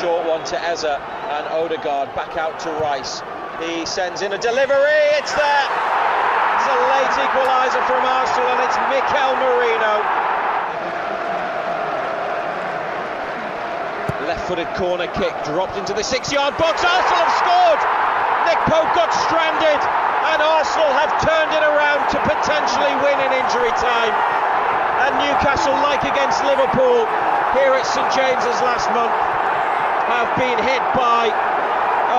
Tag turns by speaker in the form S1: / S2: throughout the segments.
S1: short one to Eza and Odegaard back out to Rice. He sends in a delivery. It's there. It's a late equaliser from Arsenal, and it's Mikel Merino. Left-footed corner kick dropped into the six-yard box. Arsenal have scored. Nick Pope got stranded, and Arsenal have turned it around to potentially win in injury time. And Newcastle, like against Liverpool, here at St James's last month, have been hit by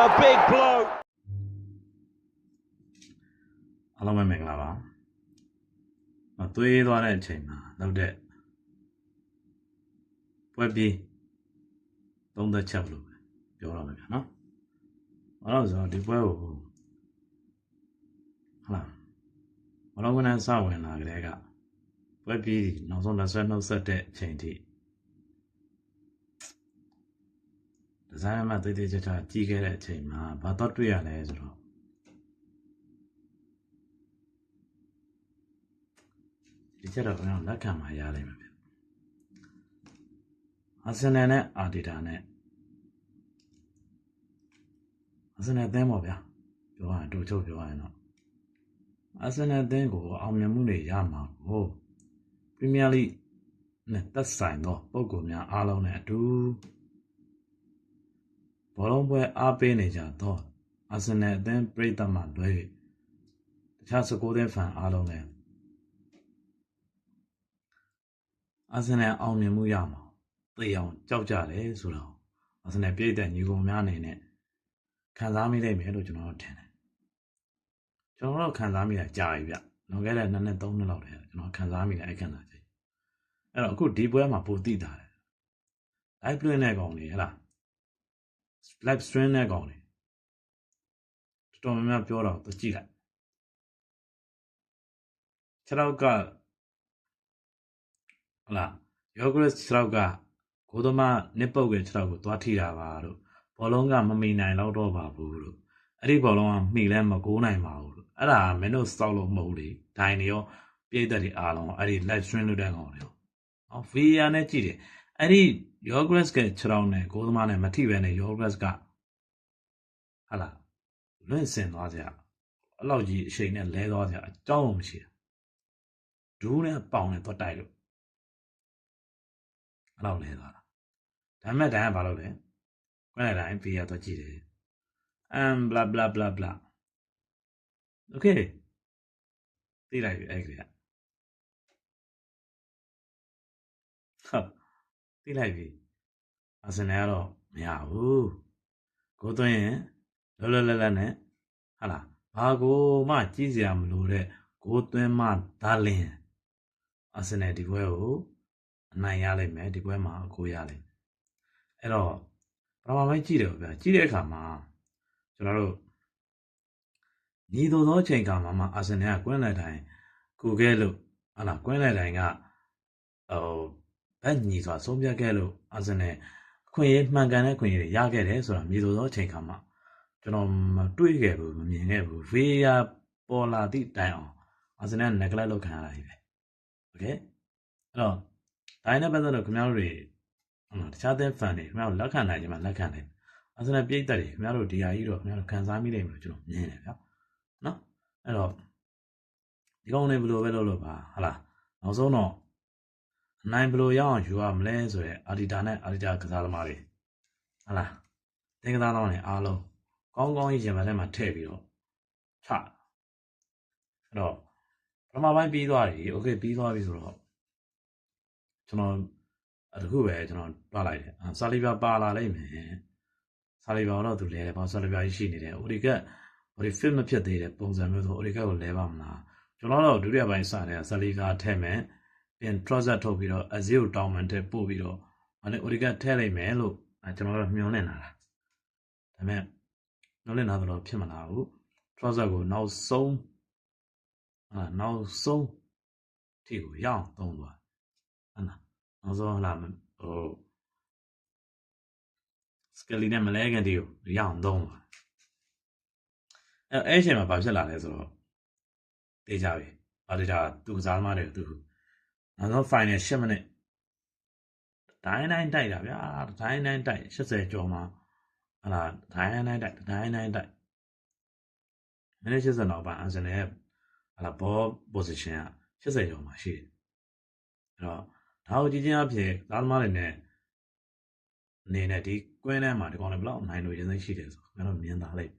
S1: a big blow.
S2: အားလုံးပဲမင်္ဂလာပါ။အသွေးသွားတဲ့အချိန်မှာလောက်တဲ့ပွဲပြီးသုံးသက်ချက်လို့ပဲပြောရမယ်ဗျာနော်။ဘာလို့လဲဆိုတော့ဒီပွဲကိုဟုတ်လားမလောကနစဝင်လာကြတဲ့ကပွဲပြီးနောက်ဆုံးလက်ဆွဲနှုတ်ဆက်တဲ့အချိန်ထိ ဇိုင်းမှာတိတ်တိတ်ချာချာကြီးခဲ့တဲ့အချိန်မှာဘာတော့တွေ့ရလဲဆိုတော့ဒီချက်တော့ကျွန်တော်လက်ခံမှာရလိမ့်မယ်ဗျအာဆင်နယ်နဲ့အာဒီတာနဲ့အာဆင်နယ်အသင်းပေါ့ဗျာပြောရရင်တို့ချုပ်ပြောရရင်တော့အာဆင်နယ်အသင်းကိုအောင်မြင်မှုတွေရမှာကိုပရီးမီးယားလိနဲ့သက်ဆိုင်သောပုံကူများအားလုံးနဲ့အတူဘောလုံး ပွဲအားပေးနေကြသောအာဆင်နယ်အသင်းပြည်သက်မှလွဲ၍တခြားစကိုးသင်းဖန်အားလုံးလည်းအာဆင်နယ်အောင်မြင်မှုရမှာသိအောင်ကြောက်ကြတယ်ဆိုတော့အာဆင်နယ်ပြည်သက်ညီကောင်များအနေနဲ့ခံစားမိနိုင်မယ်လို့ကျွန်တော်တို့ထင်တယ်ကျွန်တော်တို့ခံစားမိတာကြာပြီဗျလွန်ခဲ့တဲ့နှစ်နှစ်သုံးနှစ်လောက်တည်းကျွန်တော်ခံစားမိတယ်အဲ့ခံစားချက်အဲ့တော့အခုဒီပွဲမှာပိုသိတာတယ် live play နဲ့ကောင်နေဟဲ့လား live stream နဲ့ကောင်နေတော်တော်များများပြောတော့သူကြည့်လိုက်ခြေတော့ကဟုတ်လားယောဂရက်ခြေထောက်ကဂိုးသမားနစ်ပုတ်ရဲ့ခြေထောက်ကိုသွားထိတာပါတို့ဘောလုံးကမမီနိုင်တော့တော့ပါဘူးတို့အဲ့ဒီဘောလုံးကမှီလဲမကိုးနိုင်ပါဘူးတို့အဲ့ဒါမင်းတို့စောက်လို့မဟုတ်လေဒိုင်တွေရောပြိသက်တွေအားလုံးအဲ့ဒီ live stream လုပ်တဲ့ကောင်တွေရောနော် VR နဲ့ကြည့်တယ် အဲ့ဒီယောဂရက်ကခြေထောက်နဲ့ဂိုးသမားနဲ့မထိပဲနဲ့ယောဂရက်ကဟာလားလွင့်စင်သွားကြအဲ့လောက်ကြီးအချိန်နဲ့လဲသွားကြအကြောင်းမရှိဘူးဒူးနဲ့ပေါင်နဲ့တော့တိုက်လို့အဲ့လောက်လဲသွားတာဒါပေမဲ့တိုင်းကဘာလုပ်လဲကွန်းတိုင်း VR တော့ကြည့်တယ် um bla bla bla bla okay သိလိုက်ပြီအဲ့ကလေးကဟာ သိလိုက်ပြီအစနေကတော့မရဘူးကိုသွင်းရင်လောလောလတ်လတ်နဲ့ဟာလားဘာကိုမှကြည့်စရာမလိုတဲ့ကိုသွင်းမှဒါလင်းအစနေဒီဘွဲကိုအနိုင်ရလိမ့်မယ်ဒီပွဲမှာအကိုရလိမ့်မယ်အဲ့တော့ပထမပိုင်းကြည့်တယ်ဗျာကြည့်တဲ့အခါမှာကျွန်တော်တို့ညီတော်သောအချိန်ခါမှာမှအာဆင်နယ်ကကွင်းလိုက်တိုင်းကူခဲ့လို့ဟာလားကွင်းလိုက်တိုင်းကဟို ဘက်ညီစွာဆုံးဖြတ်ခဲ့လို့အာဆင်နယ်အခွင့်အရေးမှန်ကန်တဲ့အခွင့်အရေးတွေရခဲ့တယ်ဆိုတာညီတော်သောအချိန်ခါမှာကျွန်တော်မတွေးခဲ့ဘူးမမြင်ခဲ့ဘူး VR ပေါ်လာသည့်တိုင်အောင်အာဆင်နယ် neglect လုပ်ခံရတာကြီးပဲโอเคအဲ့တော့ ဒါနဲ့ပတ်သက်တော့ခင်ဗျားတို့တွေဟုတ်လားတခြားသင်းဖန်တွေခင်ဗျားတို့လက်ခံနိုင်ခြင်းမှာလက်ခံတယ်အာဆင်နယ်ပြည်သက်တွေခင်ဗျားတို့ဒီဟာကြီးတော့ခင်ဗျားတို့ခံစားမိတယ်လို့ကျွန်တော်မြင်တယ်ဗျာနော်အဲ့တော့ဒီကောင်တွေဘယ်လိုပဲလုပ်လို့ပါဟုတ်လားနောက်ဆုံးတော့အ နိုင်ဘယ်လိုရအောင်ယူရမလဲဆိုရဲအာဒီတာနဲ့အာဒီတာကစားသမားတွေဟုတ်လားသင်ကစားသမားတွေအားလုံးကောင်းကောင်းကြီးရင်ပါထဲမှာထည့်ပြီးတော့ချအဲ့တော့ပထမပိုင်းပြီးသွားပြီโอเคပြီးသွားပြီဆိုတော့ ကျွန်တော်တခုပဲကျွန်တော်တွားလိုက်တယ်ဆာလီဘာပါလာလိမ့်မယ်ဆာလီဘာတော့သူလဲတယ်ဘာဆာလီဘာကြီးရှိနေတယ်အိုဒီကဟိုဒီ fit မဖြစ်သေးတဲ့ပုံစံမျိုးဆိုအိုဒီကကိုလဲပါမလားကျွန်တော်တော့ဒုတိယပိုင်းစတယ်ဆာလီဘာထဲမယ် ပြန် trouser ထုတ်ပြီးတော့အဇီကိုတောင်းမှန်တဲ့ပို့ပြီးတော့အဲ့အိုဒီကထဲလိုက်မယ်လို့ကျွန်တော်တို့မျှော်လင့်လာတာဒါပေမဲ့မျှော်လင့်လာတော့ဖြစ်မလာဘူး trouser ကိုနောက်ဆုံးအာနောက်ဆုံးထိကိုရအောင်သုံးသွားဟုတ်လားနောက်ဆုံးလာဟိုစကလီနဲ့မလဲကန်တီကိုရအောင်သုံးသွားအဲအဲ့ချိန်မှာဘာဖြစ်လာလဲဆိုတော့တေးကြပြီဘာတေးကြသူကစားသမားတွေသူ နောက်ဆုံး final 10မိနစ်ဒိုင်းတိုင်းတိုက်တာဗျာဒိုင်းတိုင်းတိုက်80ကျော်မှာဟာလာဒိုင်းတိုင်းတိုက်ဒိုင်းတိုင်းတိုက်မိနစ်80နောက်ပိုင်းအာဆင်နယ်ဟာလာဘော position က80ကျော်မှာရှိတယ်အဲ့တော့ဒါကိုကြည့်ချင်းအဖြစ်သားသမားတွေနဲ့အနေနဲ့ဒီကွင်းထဲမှာဒီကောင်တွေဘယ်လောက်နိုင်လို့ရင်းသိရှိတယ်ဆိုကျွန်တော်မြင်သားလိုက်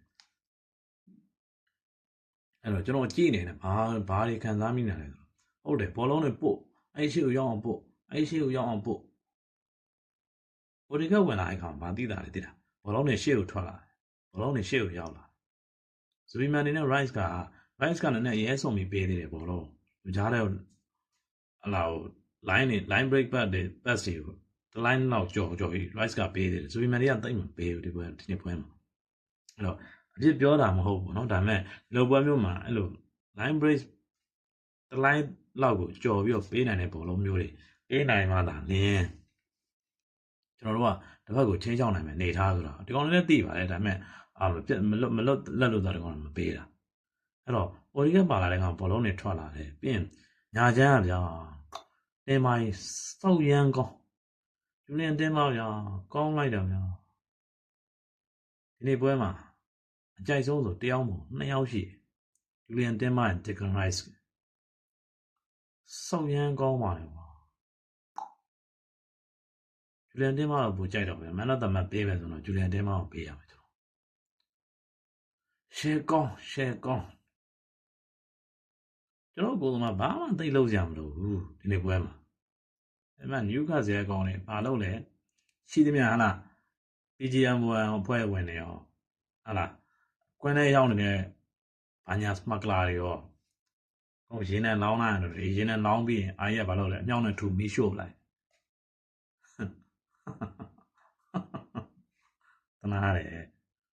S2: အဲ့တော့ကျွန်တော်ကြည့်နေတယ်ဘာဘာတွေခံစားမိနေလဲဆိုဟုတ်တယ်ဘောလုံးတွေပို့ အဲ့ရှိကိုရောက်အောင်ပို့အဲ့ရှိကိုရောက်အောင်ပို့ဟိုဒီကဝင်လာတဲ့အခါဘာသိတာလဲသိတာဘောလုံးတွေရှေ့ကိုထွက်လာတယ်ဘောလုံးတွေရှေ့ကိုရောက်လာဇဗီမန်နေနဲ့ rice က rice ကလည်းရဲဆုံပြီးပေးသေးတယ်ဘောလုံးကြားတဲ့အလား line နေ line break back တွေ pass တွေကို the line လောက်ကြော်ကြော်ပြီး rice ကပေးသေးတယ်ဇဗီမန်တွေကတိတ်မပေးဘူးဒီပွဲဒီနေ့ပွဲမှာအဲ့တော့အပြစ်ပြောတာမဟုတ်ဘူးเนาะဒါပေမဲ့ဒီလိုပွဲမျိုးမှာအဲ့လို line break the line လောက်ကိုကြော်ပြီးတော့ပေးနိုင်တဲ့ဘောလုံးမျိုးတွေပေးနိုင်မှသာနင်းကျွန်တော်တို့ကတစ်ဖက်ကိုချင်းချောင်းနိုင်မယ်နေထားဆိုတာဒီကောင်လေးလည်းသိပါတယ်ဒါပေမဲ့အာမပြတ်မလွတ်မလွတ်လက်လို့သားဒီကောင်မပေးတာအဲ့တော့ origin ပါလာတဲ့ကောင်ဘောလုံးတွေထွက်လာတယ်ပြီးရင်ညာချမ်းကဗျာတင်မိုင်းစောက်ရမ်းကောင်းဂျူလီယန်တင်ပါဗျာကောင်းလိုက်တယ်ဗျာဒီနေ့ပွဲမှာအကြိုက်ဆုံးဆိုတယောက်မို့နှစ်ယောက်ရှိဂျူလီယန်တင်ပါနဲ့တကန်ရိုက်စ် စောက်ရမ်းကောင်းပါလေကွာဂျူလီယန်တင်ပါတော့ပူကြိုက်တော့ဗျာမန်တော့တမတ်ပေးမယ်ဆိုတော့ဂျူလီယန်တင်ပါကိုပေးရမယ်ကျွန်တော်ရှေကောင်းရှေကောင်းကျွန်တော်ကိုယ်ကမှဘာမှသိလို့ကြမလို့ဘူးဒီနေ့ပွဲမှာအဲ့မှာနျူခါဆယ်ကောင်းနေဘာလို့လဲရှိသမျှဟလား PGM 1အဖွဲ့ဝင်နေရောဟလားကွင်းထဲရောက်နေတဲ့ဘာညာစမဂလာတွေရော ဟိုရင်းနဲ့လောင်းလာတယ်ရင်းနဲ့လောင်းပြီးရင်အာရက်ဘာလို့လဲအမြောက်နဲ့ထူမီးရှို့လိုက်တနာတယ်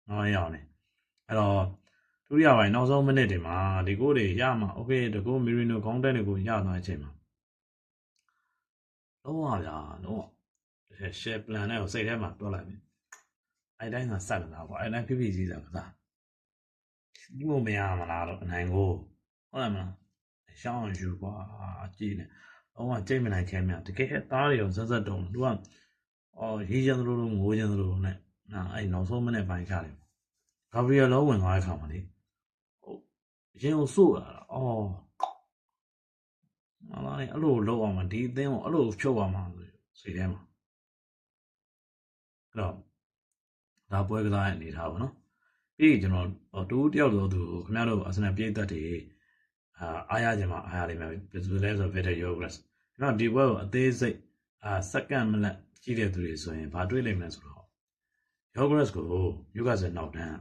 S2: ငေါရောက်နေအဲ့တော့ဒုတိယပိုင်းနောက်ဆုံးမိနစ်တွေမှာဒီကိုတွေရမှာโอเคတကူမီရီနိုခေါင်းတက်တွေကိုရသွားတဲ့အချိန်မှာလုံးဝဗျာလုံးဝ share plan နဲ့ကိုစိတ်ထဲမှာတွက်လိုက်ပြီအဲ့တိုင်းကစက်လာပေါ့အဲ့တိုင်းဖိဖိစီးစားကစားဒီမမရမလားတော့အနိုင်ကိုဟုတ်လားမလား ရှောင်းယူကွာကြည့်နေလုံးဝကြိတ်မနိုင်ခဲမြတကယ်သားတွေရောဇက်ဇက်တုံးသူကအော်ရေးချင်သလိုလိုငိုချင်သလိုနဲ့နာအဲ့နောက်ဆုံးမနေ့ပိုင်းချတယ်ဂါဘရီယယ်လောဝင်သွားတဲ့ခါမှာလေဟုတ်ရင်ကိုစိုးလာတာအော်မလာနေအဲ့လိုလောက်အောင်မဒီအသင်းကိုအဲ့လိုဖြုတ်အောင်မှာစိတ်ထဲမှာအဲ့တော့ဒါပွဲကစားရဲ့အနေထားပါနော်ပြီးကျွန်တော်တူတယောက်တော့သူခင်ဗျားတို့အစနပြည့်သက်တွေ အာအားရကြမှာအားရလိမ့်မယ်ဘယ်လိုလဲဆိုတော့ Better Yogurt ကျွန်တော်ဒီပွဲကိုအသေးစိတ်အာစက္ကန့်မလက်ကြည့်တဲ့သူတွေဆိုရင်ဘာတွေးလိမ့်မလဲဆိုတော့ Yogurt ကို Yogurt နောက်တန်း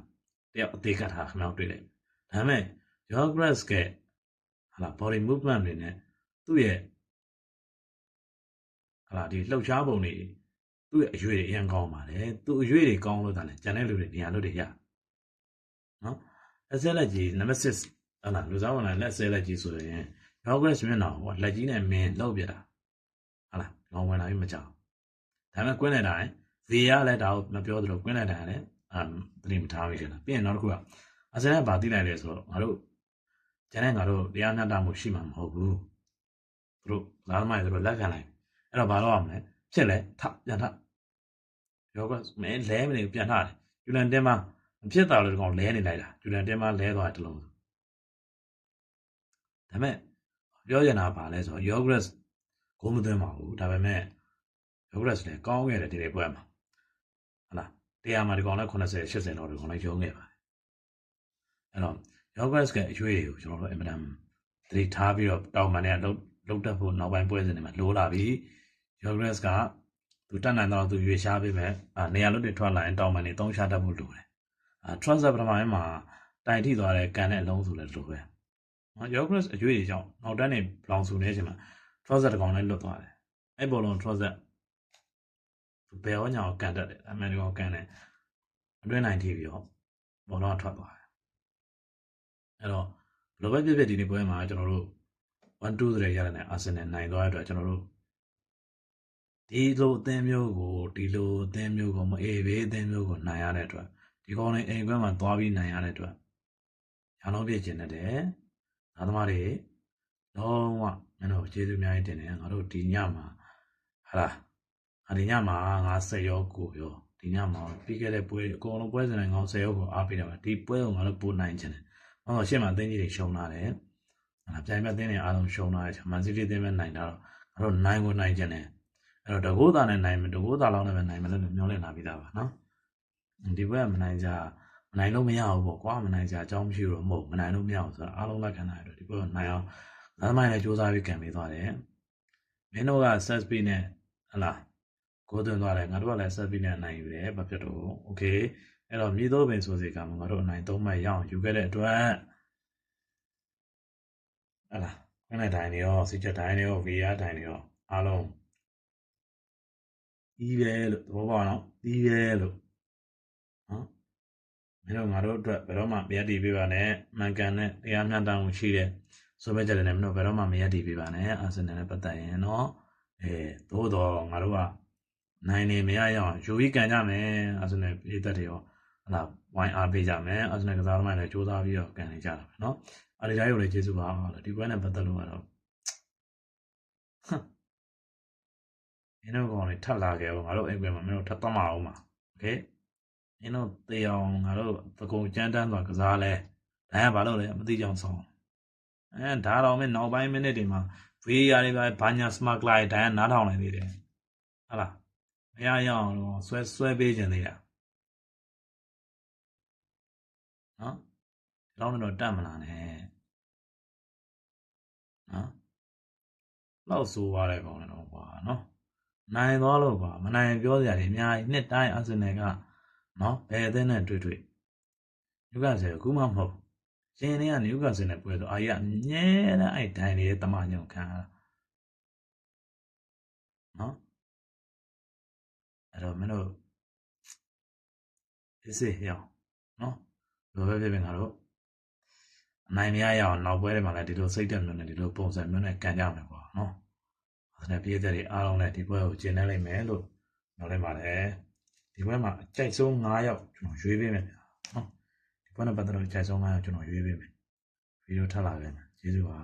S2: တယောက်အသေးကထားခင်ဗျားတွေ့လိမ့်မယ်ဒါပေမဲ့ Yogurt ကဟာလာ body movement တွေနဲ့သူ့ရဲ့ဟာလာဒီလှုပ်ရှားပုံတွေသူ့ရဲ့အရွေတွေအရင်ကောင်းပါတယ်သူ့အရွေတွေကောင်းလို့ဒါလည်းကျန်တဲ့လူတွေနေရာလို့တွေရနော်အစက်လက်ကြီးနံ ပါတ်6ဟာလာလူစားဝင်လာလက်ဆဲလက်ကြီးဆိုရင် progress မျက်နှာဟိုလက်ကြီးနဲ့မင်းလောက်ပြတာဟာလာလောင်းဝင်လာပြီးမကြောက်ဒါပေမဲ့ကွင်းလိုက်တာရင်ဇီရလည်းဒါကိုမပြောသလိုကွင်းလိုက်တာလည်းအမ်တတိမထားမိတယ်လားပြီးရင်နောက်တစ်ခုကအစက်နဲ့ဗာတိလိုက်လဲဆိုတော့ငါတို့ကျန်တဲ့ငါတို့တရားမျှတမှုရှိမှာမဟုတ်ဘူးသူတို့လာသမားတွေသူတို့လက်ခံလိုက်အဲ့တော့ဘာလို့ရမလဲဖြစ်လဲထပြန်ထယောကမဲလဲမနေပြန်ထတယ်ယူလန်တင်းမမဖြစ်တာလို့ဒီကောင်လဲနေလိုက်တာယူလန်တင်းမလဲသွားတယ်တလုံး ဒါပေမဲ့ပြောချင်တာပါလဲဆိုတော့ yogurt ဂိုးမသွင်းပါဘူးဒါပေမဲ့ yogurt လည်းကောင်းခဲ့တယ်ဒီနေ့ပွဲမှာဟုတ်လားတရားမှာဒီကောင်လည်း80 80တော့ဒီကောင်လည်းရုံးခဲ့ပါတယ်အဲ့တော့ yogurt ကအရွေးတွေကိုကျွန်တော်တို့အင်မတန်သတိထားပြီးတော့တောင်းပန်နဲ့လှုပ်လှုပ်တက်ဖို့နောက်ပိုင်းပွဲစဉ်တွေမှာလိုလာပြီ yogurt ကသူတတ်နိုင်တော့သူရွေရှားပေးမယ်အာနေရာလွတ်တွေထွက်လာရင်တောင်းပန်နေသုံးရှားတတ်ဖို့လိုတယ်အာ trust ပထမပိုင်းမှာတိုင်ထိသွားတဲ့ကန်တဲ့အလုံးစုလည်းလိုပဲ နော် yogurt အရွေးတွေကြောင့်နောက်တန်းနေဘလောင်ဆူနေချိန်မှာ trust တကောင်လည်းလွတ်သွားတယ်အဲ့ဘောလုံး trust ဘယ်ရောညာကိုကန်တတ်တယ်အမှန်တကောင်ကန်တယ်အတွင်းနိုင်ထိပြီးတော့ဘောလုံးထွက်သွားတယ်အဲ့တော့ဘယ်လိုပဲဖြစ်ဖြစ်ဒီနေ့ပွဲမှာကျွန်တော်တို့1 2ဆိုတဲ့ရတဲ့နဲ့အာဆင်နယ်နိုင်သွားတဲ့အတွက်ကျွန်တော်တို့ဒီလိုအသင်းမျိုးကိုဒီလိုအသင်းမျိုးကိုမအေးဘေးအသင်းမျိုးကိုနိုင်ရတဲ့အတွက်ဒီကောင်လေးအိမ်ကွင်းမှာသွားပြီးနိုင်ရတဲ့အတွက်ရအောင်ပြည့်ကျင်တဲ့ သားသမားတွေလုံးဝမင်းတို့ကျေးဇူးအများကြီးတင်တယ်ငါတို့ဒီညမှာဟာလားငဟာဒီညမှာငါ10ရောကိုရောဒီညမှာပြီးခဲ့တဲ့ပွဲအကုန်လုံးပွဲစဉ်တိုင်းငါ10ရောကိုအားပေးတာပါဒီပွဲကိုငါတို့ပို့နိုင်ချင်တယ်။ဟောရှေ့မှာအသင်းကြီးတွေရှုံလာတယ်။အဲ့ဒါပြိုင်မဲ့အသင်းတွေအားလုံးရှုံလာတယ်။မန်စီးတီးအသင်းပဲနိုင်တာတော့ငါတို့နိုင်ကိုနိုင်ချင်တယ်။အဲ့တော့တကိုးသားနဲ့နိုင်မယ်တကိုးသားလောက်နဲ့ပဲနိုင်မယ်လို့မျှော်လင့်လာပြီးသားပါနော်။ဒီဘက်ကမနိုင်ကြ မနိုင်လို့မရဘူးပေါ့ကွာမနိုင်ကြအကြောင်းမရှိတော့မဟုတ်မနိုင်လို့မရဘူးဆိုတော့အားလုံးလက်ခံနိုင်တယ်ဒီပေါ်နိုင်အောင်ငါသမိုင်းလည်းစူးစမ်းပြီးကံပေးသွားတယ်မင်းတို့က SSP နဲ့ဟလာကိုသွင်းသွားတယ်ငါတို့ကလည်း SSP နဲ့နိုင်ယူတယ်ဘာဖြစ်တော့ okay အဲ့တော့မြေသောပင်ဆိုစီကမှာငါတို့အနိုင်၃မှတ်ရအောင်ယူခဲ့တဲ့အတွက်ဟလာခဏတိုင်းနေရောစိတ်ချက်တိုင်းနေရော VR တိုင်းနေရောအားလုံးဒီပဲလို့သဘောပေါက်အောင်ဒီပဲလို့ မင်းတို့ငါတို့အတွက်ဘယ်တော့မှမရည်တည်ပေးပါနဲ့မှန်ကန်တဲ့တရားမျှတမှုရှိတဲ့ဆိုမဲ့ကြတယ်လည်းမင်းတို့ဘယ်တော့မှမရည်တည်ပေးပါနဲ့အာဆင်နယ်နဲ့ပတ်သက်ရင်နော်အဲသို့တော့ငါတို့ကနိုင်နေမရရအောင်ယူပြီးကန်ကြမယ်အာဆင်နယ်ပြည်သက်တွေရောဟလာဝိုင်းအားပေးကြမယ်အာဆင်နယ်ကစားသမားတွေလည်းစူးစမ်းပြီးတော့ကန်နေကြတာပဲနော်အားရကြရုံလည်းကျေးဇူးပါလို့ဒီပွဲနဲ့ပတ်သက်လို့ကတော့မင်းတို့ကောင်တွေထပ်လာခဲ့အောင်ငါတို့အိမ်ကွယ်မှာမင်းတို့ထပ်သွားမအောင်ပါโอเค မင်းတို့တေအောင်ငါတို့သကုံကြမ်းတမ်းစွာကစားလဲဒါကဘာလို့လဲမသိကြအောင်ဆောင်အဲဒါတော့မင်းနောက်ပိုင်းမိနစ်တွေမှာ VR တွေပဲဘာညာ smart light တန်းနားထောင်နေသေးတယ်ဟုတ်လားမရရအောင်တော့ဆွဲဆွဲပေးခြင်းသေးတာနော်ဒီလောက်နဲ့တော့တတ်မလားနဲ့နော်လောက်ဆိုးသွားတယ်ကောင်လည်းတော့ကွာနော်နိုင်သွားလို့ကွာမနိုင်ပြောစရာတွေအများကြီးနှစ်တိုင်းအာဆင်နယ်က နော်ဘယ်အသင်းနဲ့တွေ့တွေ့နျူကာဆယ်ကူမှမဟုတ်ရှင်နေကနျူကာဆယ်နဲ့ပွဲဆိုအာကြီးကအမြဲတမ်းအဲ့ဒိုင်လေးတမညုံခံရတာနော်အဲ့တော့မင်းတို့ဒီစေးရောနော်လိုပဲဖြစ်ဖြစ်ငါတို့အနိုင်မရရအောင်နောက်ပွဲတွေမှာလည်းဒီလိုစိတ်တက်မျိုးနဲ့ဒီလိုပုံစံမျိုးနဲ့ကန်ကြမယ်ကွာနော်အဲ့ဒါပြည်သက်တွေအားလုံးလည်းဒီပွဲကိုကျင်းနေလိုက်မယ်လို့ပြောလိုက်ပါတယ် ဒီပွဲမှာအကြိုက်ဆုံး9ယောက်ကျွန်တော်ရွေးပေးမယ်ဗျာနော်ဒီပွဲနဲ့ပတ်သက်လို့အကြိုက်ဆုံး9ယောက်ကျွန်တော်ရွေးပေးမယ်ဗီဒီယိုထပ်လာခဲ့မယ်ကျေးဇူးပါ